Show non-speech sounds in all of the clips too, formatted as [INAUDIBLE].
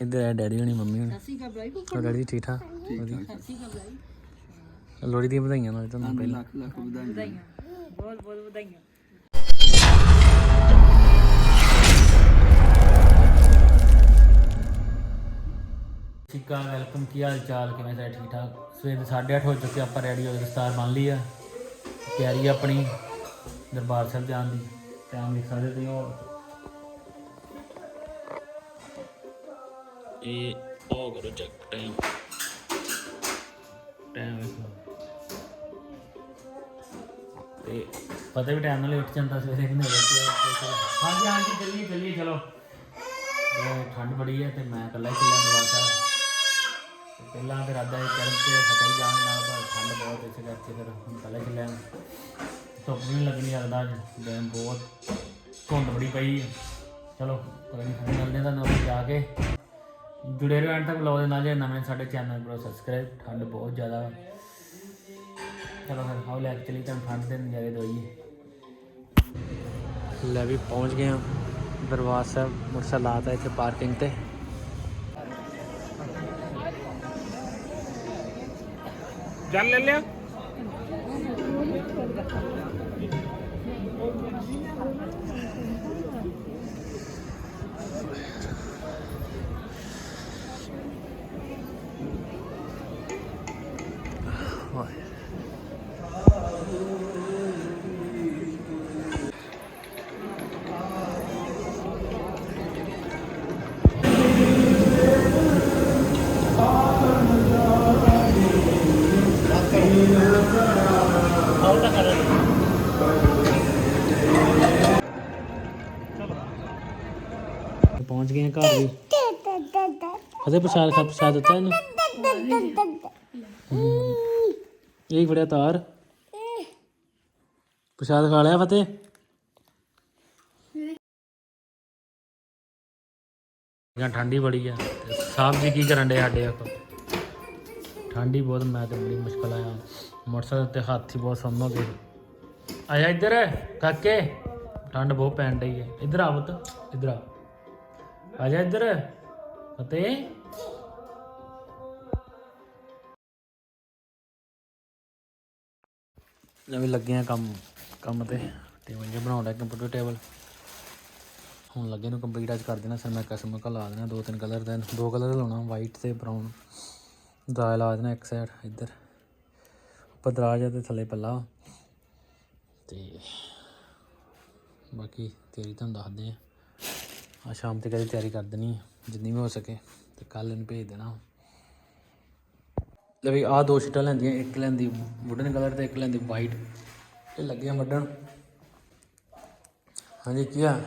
ਇੱਧਰ ਹੈ ਡੈਡੀ ਹੋਣੀ ਮੰਮੀ ਹੋਣੀ। ਸਸੀ ਕਾ ਬਲਾਈ ਕੋ ਡੈਡੀ ਠੀਕ ਠਾਕ? ਵਧੀਆ। ਸਸੀ ਕਾ ਬਲਾਈ ਲੋਹੜੀ ਦੀਆਂ ਵਧਾਈਆਂ ਨਾਲ ਤੁਹਾਨੂੰ ਪਹਿਲਾਂ। ਲੱਖ ਲੱਖ ਵਧਾਈਆਂ। ਬਹੁਤ ਬਹੁਤ ਵਧਾਈਆਂ। ਠੀਕਾ ਵੈਲਕਮ ਕੀ ਹਾਲ ਚਾਲ? ਕਿਵੇਂ ਸਾਰੇ ਠੀਕ ਠਾਕ? ਸਵੇਰ ਦੇ 8:30 ਹੋ ਚੁੱਕੇ ਆਪਾਂ ਰੈਡੀ ਹੋ ਗਏ ਦਸਤਾਰ ਬੰਨ ਲਈ ਆ। ਤਿਆਰੀ ਆ ਆਪਣੀ ਦਰਬਾਰ ਸਾਹਿਬ ਜਾਣ ਦੀ। ਟਾਈਮ ਦੇਖ ਸਕਦੇ ਤੁਸੀਂ ਹੋਰ ਇਹ ਉਹ ਕਰੋ ਚੈੱਕ ਟਾਈਮ ਟਾਈਮ ਤੇ ਪਤਾ ਵੀ ਟਾਈਮ ਨਾਲ ਉੱਠ ਜਾਂਦਾ ਸਵੇਰੇ ਕਿੰਨੇ ਵਜੇ ਹਾਂਜੀ ਹਾਂਜੀ ਚੱਲੀਏ ਚੱਲੀਏ ਚਲੋ। ਠੰਡ ਬੜੀ ਹੈ ਤੇ ਮੈਂ ਇਕੱਲਾ ਹੀ ਚੱਲਿਆ ਦਰਬਾਰ ਸਾਹਿਬ। ਤੇ ਪਹਿਲਾਂ ਤੇ ਰਾਦਾ ਇਹ ਕਰਨ ਤੇ ਪਤਾ ਹੀ ਜਾਣ ਨਾਲ ਪਰ ਠੰਡ ਬਹੁਤ ਇਸੇ ਕਰਕੇ ਫਿਰ ਹੁਣ ਹੀ ਚੱਲਿਆ। ਧੁੱਪ ਵੀ ਨਹੀਂ ਲੱਗਣੀ ਲੱਗਦਾ ਅੱਜ ਦਿਨ ਬਹੁਤ ਧੁੰਦ ਬੜੀ ਪਈ ਹੈ ਚਲੋ ਕੋਈ ਨਹੀਂ ਮਿਲਦੇ ਤੁਹਾਨੂੰ ਜਾ ਕੇ। ਜੁੜੇ ਰਹੋ ਐਂਡ ਤੱਕ ਬਲੌਗ ਦੇ ਨਾਲ ਜੇ ਨਵੇਂ ਸਾਡੇ ਚੈਨਲ ਪਰ ਸਬਸਕ੍ਰਾਈਬ ਠੰਡ ਬਹੁਤ ਜ਼ਿਆਦਾ। ਚਲੋ ਫਿਰ ਆਓ ਲੈ ਕੇ ਚਲੀ ਤਾਂ ਠੰਡ ਦੇ ਨਜ਼ਾਰੇ ਦਵਾਈਏ ਲੈ ਵੀ ਪਹੁੰਚ ਗਏ ਹਾਂ। ਦਰਬਾਰ ਸਾਹਿਬ ਮੋਟਰਸਾਈਕਲ ਲਾਤਾ ਇੱਥੇ ਪਾਰਕਿੰਗ ਤੇ। ਚੱਲ ਲੈ ਲਿਆ। ਫਤਿਹ ਪ੍ਰਸਾਦ ਖਾ ਪ੍ਰਸਾਦ ਦਿੱਤਾ ਇਹਨੂੰ? ਇਹ ਫੜਿਆ ਤਾਰ। ਪ੍ਰਸਾਦ ਖਾ ਲਿਆ ਫਤਿਹ? ਜਾਂ ਠੰਡੀ ਬੜੀ ਆ। ਤੇ ਸਾਹਿਬ ਜੀ ਕੀ ਕਰਨ ਦੇ ਸਾਡੇ ਆਪ ਠੰਡੀ ਬਹੁਤ, ਮੈਂ ਤੇ ਬੜੀ ਮੁਸ਼ਕਲ ਆਇਆ। ਮੋਟਰਸਾਈਕਲ ਤੇ ਹੱਥ ਹੀ ਬਹੁਤ ਸੁੰਨ ਹੋ ਗਏ। ਆਇਆ ਇੱਧਰ? ਕਾਕੇ? ਠੰਡ ਬਹੁਤ ਪੈਣ ਡਈ ਹੈ। ਇੱਧਰ ਆ ਪੁੱਤ, ਇੱਧਰ ਆ। ਆ ਜਾ ਇੱਧਰ। ਅਤੇ ਨਵੇਂ ਲੱਗੇ ਆ ਕੰਮ ਕੰਮ ਤੇ। ਟੇਬਲ ਜਿਹਾ ਬਣਾਉਣਾ ਕੰਪਿਊਟਰ ਟੇਬਲ ਹੁਣ ਲੱਗੇ ਨੂੰ ਕੰਪਲੀਟ ਅੱਜ ਕਰ ਦੇਣਾ ਸਰ ਮੈਂ ਕਸਮ ਕਾ ਲਾ ਦੇਣਾ, ਦੋ ਤਿੰਨ ਕਲਰ ਦਾ ਦੋ ਕਲਰ ਲਾਉਣਾ ਵਾਈਟ ਤੇ ਬਰਾਊਨ ਦਰਾਜ ਲਾ ਦੇਣਾ ਇੱਕ ਸਾਈਡ ਇੱਧਰ। ਉੱਪਰ ਦਰਾਜ ਆ ਤੇ ਥੱਲੇ ਪੱਲਾ ਤੇ ਬਾਕੀ ਤੇਰੀ ਤੁਹਾਨੂੰ ਦੱਸਦੇ ਆ। ਆ ਸ਼ਾਮ 'ਤੇ ਕਦੇ ਤਿਆਰੀ ਕਰ ਦੇਣੀ ਹੈ ਜਿੰਨੀ ਵੀ ਹੋ ਸਕੇ ਤੇ ਕੱਲ ਇਹਨੂੰ ਭੇਜ ਦੇਣਾ। ਲੈ ਵੀ ਆ ਦੋ ਸ਼ੀਟਾਂ ਲੈਂਦੀਆਂ ਇੱਕ ਲੈਂਦੀ ਵੁਡਨ ਕਲਰ ਤੇ ਇੱਕ ਲੈਂਦੀ ਵਾਈਟ ਇਹ ਲੱਗੀਆਂ ਵੱਢਣ। ਹਾਂਜੀ ਕੀ ਆ?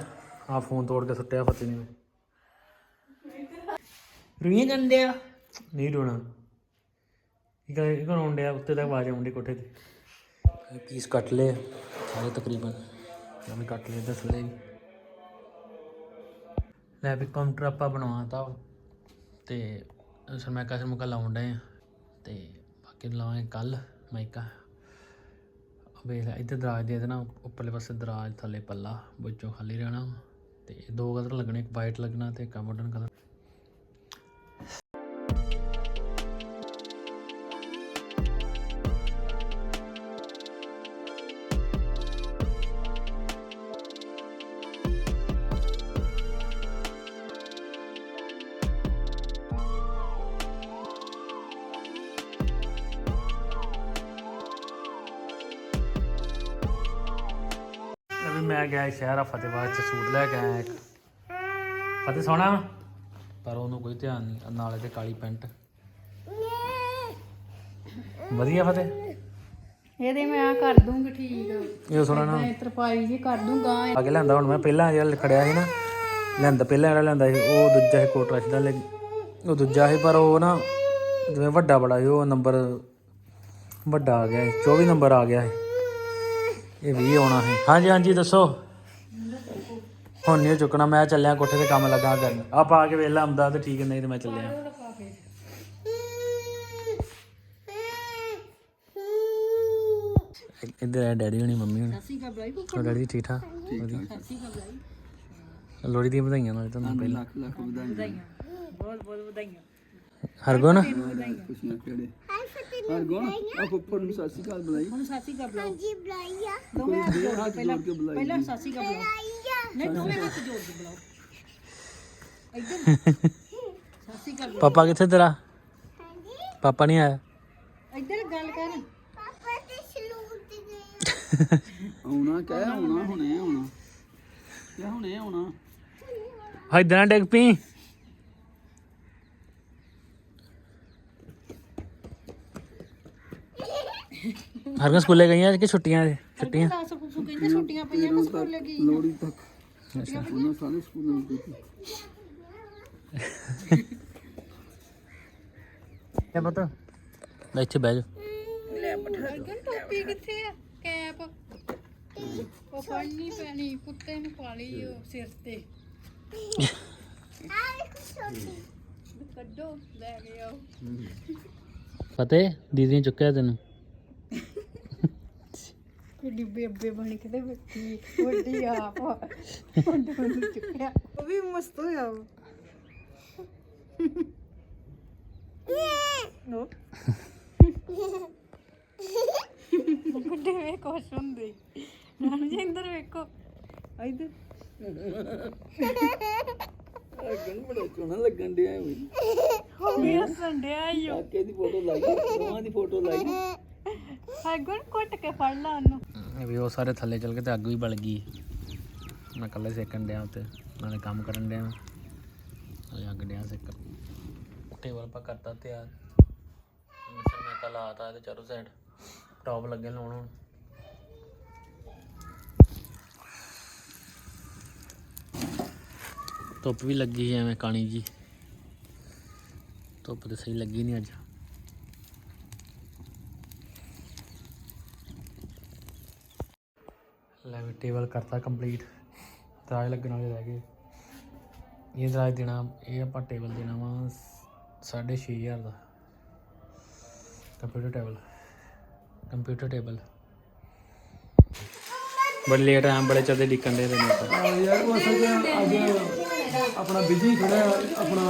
ਆ ਫੋਨ ਤੋੜ ਕੇ ਸੁੱਟਿਆ ਫਤੀ ਨੇ। ਰੁਈਆਂ ਗੰਡਿਆ ਨਹੀਂ ਰੋਣਾ। ਇਹ ਇਹ ਰੋਣ ਡਿਆ? ਉੱਤੇ ਤੱਕ ਆਵਾਜ਼ ਆਉਂਦੀ ਕੋਠੇ ਤੇ। ਪੀਸ ਕੱਟ ਲਏ। ਸਾਰੇ ਤਕਰੀਬਨ ਮੈਂ ਕੱਟ ਲਏ ਦੱਸ ਲੈ ਵੀ ਲੈ ਵੀ ਕਾਊਂਟਰ ਆਪਾਂ ਬਣਵਾਤਾ ਵਾ ਤੇ ਸਰਮੈਕਾ ਸਰਮੁਕਾ ਲਾਉਣ ਡਏ ਆ ਤੇ ਬਾਕੀ ਲਾਵਾਂਗੇ ਕੱਲ ਮਾਈਕਾ ਵੇਖ ਲੈ, ਇੱਧਰ ਦਰਾਜ ਦੇ ਦੇਣਾ, ਉੱਪਰਲੇ ਪਾਸੇ ਦਰਾਜ ਥੱਲੇ ਪੱਲਾ, ਵਿੱਚੋਂ ਖਾਲੀ ਰਹਿਣਾ ਵਾ। ਤੇ ਦੋ ਕਲਰ ਲੱਗਣੇ, ਇੱਕ ਵਾਈਟ ਲੱਗਣਾ ਤੇ ਇੱਕ ਮਾਡਰਨ ਕਲਰ ਮੈਂ ਗਿਆ ਸ਼ਹਿਰ ਫਤਿਹਬਾਦ ਚ ਸੂਟ ਲੈ ਕੇ ਆਇਆ ਇੱਕ। ਫਤਿਹ ਸੋਹਣਾ ਵਾ? ਪਰ ਉਹਨੂੰ ਕੋਈ ਧਿਆਨ ਨਹੀਂ ਨਾਲੇ ਤੇ ਕਾਲੀ ਪੈਂਟ। ਵਧੀਆ ਫਤਿਹ? ਇਹਦੇ ਮੈਂ ਆ ਕਰ ਦੂੰਗੀ ਠੀਕ। ਆ ਇਹ ਸੋਹਣਾ ਨਾ। ਮੈਂ ਤਰਪਾਈ ਜੀ ਕਰ ਦੂੰਗਾ ਅੱਗੇ ਲੈਂਦਾ ਹੁਣ ਮੈਂ ਪਹਿਲਾਂ ਜਿਹੜਾ ਖੜਿਆ ਸੀ ਨਾ ਲੈਂਦਾ ਪਹਿਲਾਂ ਜਿਹੜਾ ਲੈਂਦਾ ਸੀ ਉਹ ਦੂਜਾ ਸੀ ਕੋਟ ਰਸ਼ ਦਾ ਲੈ- ਉਹ ਦੂਜਾ ਸੀ ਪਰ ਉਹ ਨਾ ਜਿਵੇਂ ਵੱਡਾ ਬੜਾ ਸੀ ਉਹ ਨੰਬਰ ਵੱਡਾ ਆ ਗਿਆ ਸੀ 24 ਨੰਬਰ ਆ ਗਿਆ ਸੀ। ਇਹ 20 ਆਉਣਾ ਹੈ ਹਾਂਜੀ ਹਾਂਜੀ ਦੱਸੋ। ਹੁਣ ਨਹੀਂ ਚੁੱਕਣਾ ਮੈਂ ਚੱਲਿਆ ਕੋਠੇ ਤੇ ਕੰਮ ਲੱਗਾ ਕਰਨ। ਆ ਪਾ ਕੇ ਵੇਲਾ ਆਉਂਦਾ ਤੇ ਠੀਕ ਨਹੀਂ ਤੇ ਮੈਂ ਚੱਲਿਆ। ਇੱਧਰ ਹੈ ਡੈਡੀ ਹੋਣੀ ਮੰਮੀ ਹੋਣੀ। ਸਸੀ ਕਾ ਬਲਾਈ ਕੋ ਡੈਡੀ ਠੀਕ ਠਾਕ ਸਸੀ ਕਾ ਬਲਾਈ ਲੋਹੜੀ ਦੀਆਂ ਵਧਾਈਆਂ ਨਾਲ ਤੁਹਾਨੂੰ ਪਹਿਲਾਂ। ਲੱਖ ਲੱਖ ਵਧਾਈਆਂ। ਬਹੁਤ ਬਹੁਤ ਵਧਾਈਆਂ। ਹਰਗੁਣ? ਖੁਸ਼ੀਆਂ ਕਿਹੜੇ। ਹਰ ਗੋਣ। ਆ ਫੁੱਫੜ ਨੂੰ ਸਤਿ ਸ਼੍ਰੀ ਅਕਾਲ ਬੁਲਾਈ। ਹੁਣ ਸਾਸੀ ਕਾ ਬੁਲਾਓ। ਦੋਵੇਂ ਹੱਥ ਜੋੜ ਕੇ ਬੁਲਾਈ। ਪਹਿਲਾਂ ਸਾਸੀ ਕਾ ਬੁਲਾਓ। ਨਹੀਂ ਦੋਵੇਂ ਹੱਥ ਜੋੜ ਕੇ ਬੁਲਾਓ। ਇੱਧਰ। ਸਾਸੀ ਕਾ ਬੁਲਾਓ। ਪਾਪਾ ਕਿੱਥੇ ਤੇਰਾ? ਪਾਪਾ ਨਹੀਂ ਆਇਆ? ਇੱਧਰ ਗੱਲ ਕਰ। ਆਉਣਾ ਕਹਿ ਆਉਣਾ ਹੁਣੇ ਆਉਣਾ। ਕਹਿ ਹੁਣੇ ਆਉਣਾ। ਇਦਾਂ ਨਾ ਡਿੱਗ ਪਈ। ਹਰਗੁਣ ਸਕੂਲੇ ਗਈਆਂ ਕਿ ਛੁੱਟੀਆਂ ਦੇ? ਛੁੱਟੀਆਂ? ਦੱਸ ਕੁਛ ਕਹਿੰਦੇ ਛੁੱਟੀਆਂ ਪਈਆਂ ਕਿ ਸਕੂਲ ਲੱਗੀ ਲੋੜੀ ਤੱਕ। ਉਹਨਾਂ ਸਾਰੇ ਸਕੂਲਾਂ ਨੂੰ ਕੀਤੀ ਇਹ ਪਤਾ ਲੈ ਇੱਥੇ ਬਹਿ ਜਾ। ਅਰਗਨ ਟੋਪੀ ਕਿੱਥੇ ਆ? ਕੈਪ। ਉਹ ਫੜਨੀ ਪੈਣੀ ਕੁੱਤੇ ਨੂੰ ਪਾ ਲਈ ਉਹ ਸਿਰ ਤੇ। ਕੱਢੋ ਲੈ ਕੇ ਆਓ। ਫਤਿਹ ਦੀਦੀ ਨੇ ਚੁੱਕਿਆ ਤੈਨੂੰ। ਕਿੱਡੀ ਬੇਬੇ ਬਣ ਕੇ ਤੇ ਬੱਤੀ ਵੱਡੀ ਆਪ। ਵੱਡੀ ਨੂੰ ਚੁੱਕਿਆ। ਉਹ ਵੀ ਮਸਤ ਹੋਇਆ ਉਹ। ਨੋ ਵੱਡੇ ਵੇ ਕੁਛ ਹੁੰਦੇ। ਨਾਨ ਜੀ ਇੰਦਰ ਵੇਖੋ। ਇਧਰ। ਅਗਨ ਬੜਾ ਸੋਹਣਾ ਲੱਗਣ ਡਿਆ ਹੋਈ ਹੋ ਗਿਆ ਸੰਡਿਆ ਈ ਓ। ਕਾਕੇ ਦੀ ਫੋਟੋ ਲਾਈ ਦੋਵਾਂ ਦੀ ਫੋਟੋ ਲਾਈ। ਅਰਗੁਣ ਕੁੱਟ ਕੇ ਫੜ ਲਾ ਉਹਨੂੰ। ਵੀ ਉਹ ਸਾਰੇ ਥੱਲੇ ਚਲ ਗਏ ਤੇ ਅੱਗ ਵੀ ਬਲ ਗਈ। ਮੈਂ ਇਕੱਲੇ ਸੇਕਣ ਡਿਆ ਉੱਤੇ, ਨਾਲੇ ਕੰਮ ਕਰਨ ਡਿਆ ਨਾਲੇ ਅੱਗ ਡਿਆ ਸੇਕਣ। ਟੇਬਲ ਪਾ ਕਰਤਾ ਤਿਆਰ। ਮਿਸਰ ਮੈਂ ਕੱਲ ਆਤਾ ਇਹਦੇ ਚਾਰੋਂ ਸਾਈਡ ਟੌਪ ਲੱਗੇ ਲਾਉਣ ਹੁਣ। ਧੁੱਪ ਵੀ ਲੱਗੀ ਸੀ ਐਵੇਂ ਕਾਣੀ ਜੀ। ਧੁੱਪ ਤੇ ਸਹੀ ਲੱਗੀ ਨਹੀਂ ਅੱਜ। ਲੈ ਵੀ ਟੇਬਲ ਕਰਤਾ ਕੰਪਲੀਟ ਦਰਾਜ ਲੱਗਣ ਵਾਲੇ ਰਹਿ ਗਏ। ਇਹ ਦਰਾਜ ਦੇਣਾ ਇਹ ਆਪਾਂ ਟੇਬਲ ਦੇਣਾ ਵਾ 6500 ਦਾ। ਕੰਪਿਊਟਰ ਟੇਬਲ ਕੰਪਿਊਟਰ ਟੇਬਲ ਬੜੇ ਲੇਟ ਆਂ ਬੜੇ ਚੱਲਦੇ ਡਿੱਕਣ ਦੇ ਨੇ ਯਾਰ ਉਹ ਅਸਲ 'ਚ ਅੱਜ ਆਪਣਾ ਬਿਜ਼ੀ ਥੋੜਾ ਆਪਣਾ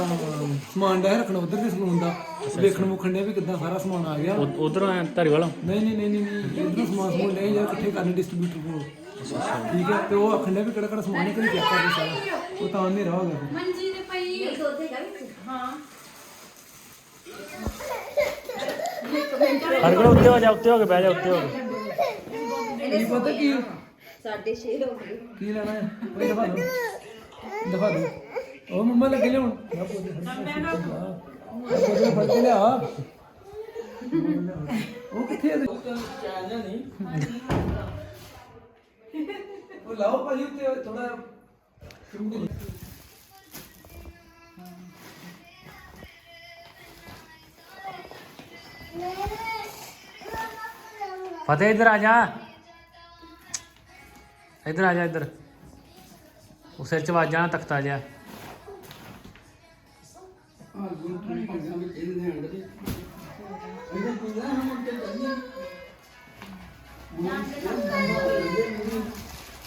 ਸਮਾਨ ਦਾ ਰੱਖਣਾ ਉਧਰ ਦੇ ਸਲੂਨ ਦਾ। ਵੇਖਣ ਮੁਖਣ ਦੇ ਵੀ ਕਿੱਦਾਂ ਸਾਰਾ ਸਮਾਨ ਆ ਗਿਆ। ਉਧਰ ਧਾਰੀਵਾਲ? ਨਹੀਂ ਨਹੀਂ ਨਹੀਂ ਨਹੀਂ ਨਹੀਂ ਇਧਰ ਸਮਾਨ ਸਮੂਨ ਨਹੀਂ ਯਾਰ ਇਕੱਠੇ ਕਰਨੇ ਡਿਸਟ੍ਰੀਬਿਊਟਰ ਕੋਲ। ਠੀਕ ਹੈ ਤੇ ਉਹ ਆਖਣ ਡਿਆ ਵੀ ਕਿਹੜਾ ਕਿਹੜਾ ਸਮਾਨ ਹੈ ਕਰੀ ਚੈੱਕ ਕਰਦੇ ਸਾਰਾ। ਉਹ ਤਾਂ ਹਨੇਰਾ ਹੋ ਗਿਆ ਮੰਜੀ ਤੇ ਪਈ ਹਰ ਕੋਲ ਉੱਤੇ ਹੋ ਜਾ ਉੱਤੇ ਹੋ ਕੇ ਬਹਿ ਜਾ ਉੱਤੇ ਹੋ ਕੇ। ਕੀ ਪਤਾ ਕੀ? 6.5 ਹੋ ਗਏ। ਕੀ ਲੈਣਾ ਹੈ? ਕੋਈ ਦਿਖਾ ਦੋ ਦਿਖਾ ਦੋ ਉਹ ਮੰਮਾ ਲੱਗੇ ਲਿਆਉਣ। ਮੈਂ ਪੋਦੇ ਫੜ ਕੇ ਲਿਆ। ਉਹ ਕਿੱਥੇ ਹੈ ਨਹੀਂ ਉਹ ਲਾਓ ਭਾਜੀ ਉੱਤੇ ਥੋੜਾ ਫਤਿਹ ਇੱਧਰ ਆ ਜਾ ਇੱਧਰ ਆ ਜਾ ਇੱਧਰ ਉਹ ਸਿਰ ਚ ਵੱਜ ਜਾਣਾ ਤਖਤਾ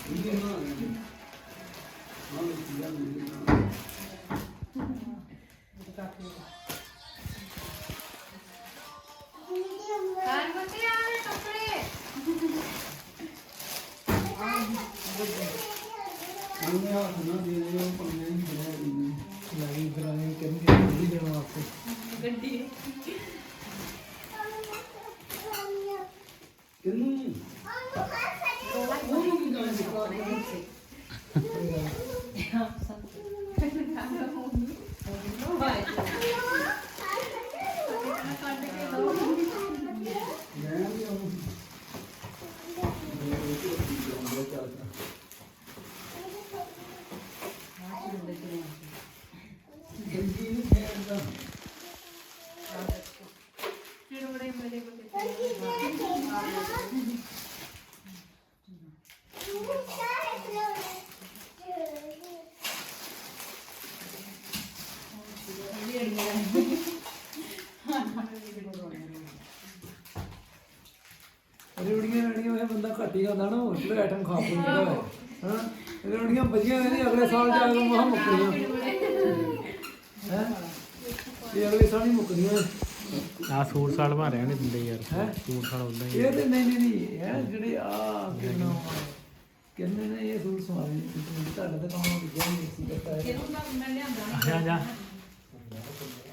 ਜਿਹਾ ਨਹੀਂ [LAUGHS] frente. É. É. É. É. É. ਹੀ ਹੋਟਲ ਆਈਟਮ ਖਾ ਪੂੰਦਾ ਹੈ? ਹਾਂ ਰੋੜੀਆਂ ਵਧੀਆ ਨੇ ਅਗਲੇ ਸਾਲ ਜਾ ਕੇ ਮਹਾ ਮੁੱਕਰੀਆਂ ਹੈ? ਇਹ ਅਗਲੇ ਸਾਲ ਹੀ ਮੁੱਕਦੀਆਂ। ਆ ਸੂਟ ਸਾਲ ਮਾਰਿਆ ਨਹੀਂ ਦਿੰਦੇ ਯਾਰ। ਹੈਂ? ਸੂਟ ਸਾਲ ਉਦਾਂ ਹੀ ਇਹ ਤੇ ਨਹੀਂ ਨਹੀਂ ਨਹੀਂ ਇਹ ਜਿਹੜੇ ਆ ਕਿੰਨਾ ਕਿੰਨੇ ਨੇ ਇਹ ਸੂਟ ਸਵਾਰੇ ਤੁਹਾਡਾ ਤਾਂ ਕੰਮ ਹੋ ਗਿਆ ਨਹੀਂ ਸੀ ਕਰਤਾ ਹੈ ਆ ਜਾ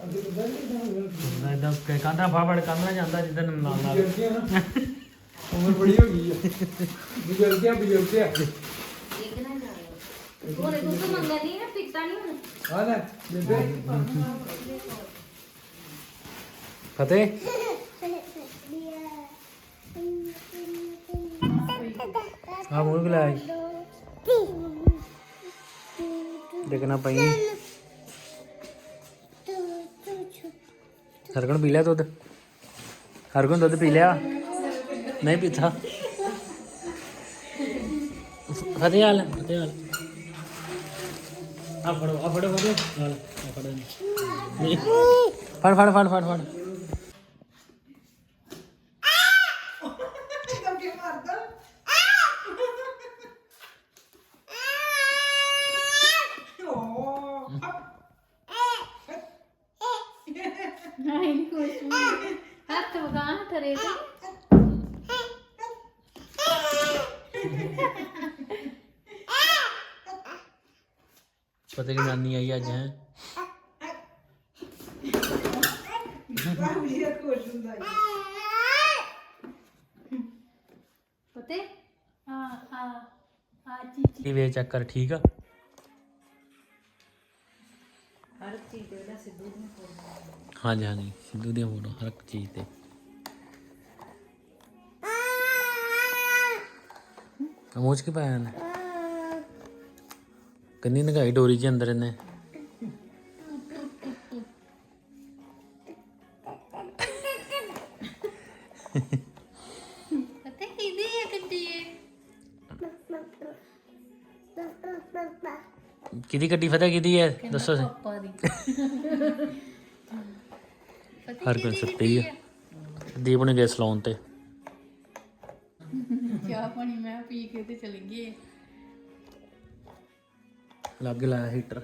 ਅੱਗੇ ਤਾਂ ਬੈਠੇ ਨਾ ਇਦਾਂ ਕਿ ਕਾਂਦਾ ਫਾਫੜ ਕੰਨਾ ਜਾਂਦਾ ਜਿੱਦਾਂ ਨਾਲ ਨਾਲ। ਉਮਰ ਬੜੀ ਹੋ ਗਈ ਆ। ਬਜ਼ੁਰਗ ਗਿਆ ਬਜ਼ੁਰਗ। ਗਿਆ ਉਹਨੇ ਦੁੱਧ ਮੰਗਿਆ ਨਹੀਂ ਨਾ ਪੀਤਾ ਨਹੀਂ ਹੁਣ ਆ ਲੈ, ਬੇਬੇ। ਫਤਿਹ। ਆ ਮੂੰਹ ਗਲਾਈ ਦੇਖਣਾ ਪਈ। ਹਰਗੁਣ ਪੀ ਲਿਆ ਦੁੱਧ? ਹਰਗੁਣ ਦੁੱਧ ਪੀ ਲਿਆ? ਨਹੀਂ ਪੀਤਾ ਫਤਿਹ ਹਾਲ ਫਤਿਹ ਹਾਲ ਆ ਫੜੋ ਆ ਫੜੋ ਫੜੋ। ਹਾਲ ਆ ਫੜੋ ਨਹੀਂ ਫੜ ਫੜ ਫੜ ਫੜ ਫੜ ਨਹੀਂ ਕੁਛ ਵੀ ਹੱਥ ਵਗਾ ਤਰੇ ਤੇ ਪਤਾ ਕਿ ਨਾਨੀ ਆਈ ਅੱਜ ਹੈ? ਪਤੇ? ਆ ਆ ਆ ਚੀਚੀ ਇਹ ਵੇ ਚੈੱਕ ਕਰ ਠੀਕ ਆ? ਹਾਂਜੀ ਹਾਂਜੀ ਸਿੱਧੂ ਦੀਆਂ ਫੋਟੋ ਹਰ ਇੱਕ ਚੀਜ਼ ਤੇ। ਅਮੋਚ ਕੀ ਪਾਇਆ ਨੇ ਕੰਨੀ ਨਗਾਈ ਡੋਰੀ ਚ ਅੰਦਰ ਇਹਨੇ? ਪਤੇ ਕਿਹਦੀ ਹੈ ਗੱਡੀ ਇਹ? ਕਿਹਦੀ ਗੱਡੀ ਫਤਿਹ ਕਿਹਦੀ ਹੈ? ਦੱਸੋ ਸੇ ਹਰ ਕੋਈ ਸੁੱਤੇ ਹੀ ਦੀਪ ਨੇ ਗਏ ਸਲੌਨ ਤੇ। ਚਾਹ ਪਾਣੀ ਮੈਂ ਪੀ ਕੇ ਤੇ ਚਲੀ ਗਈ ਲੱਗ ਲਾਇਆ ਹੀਟਰ।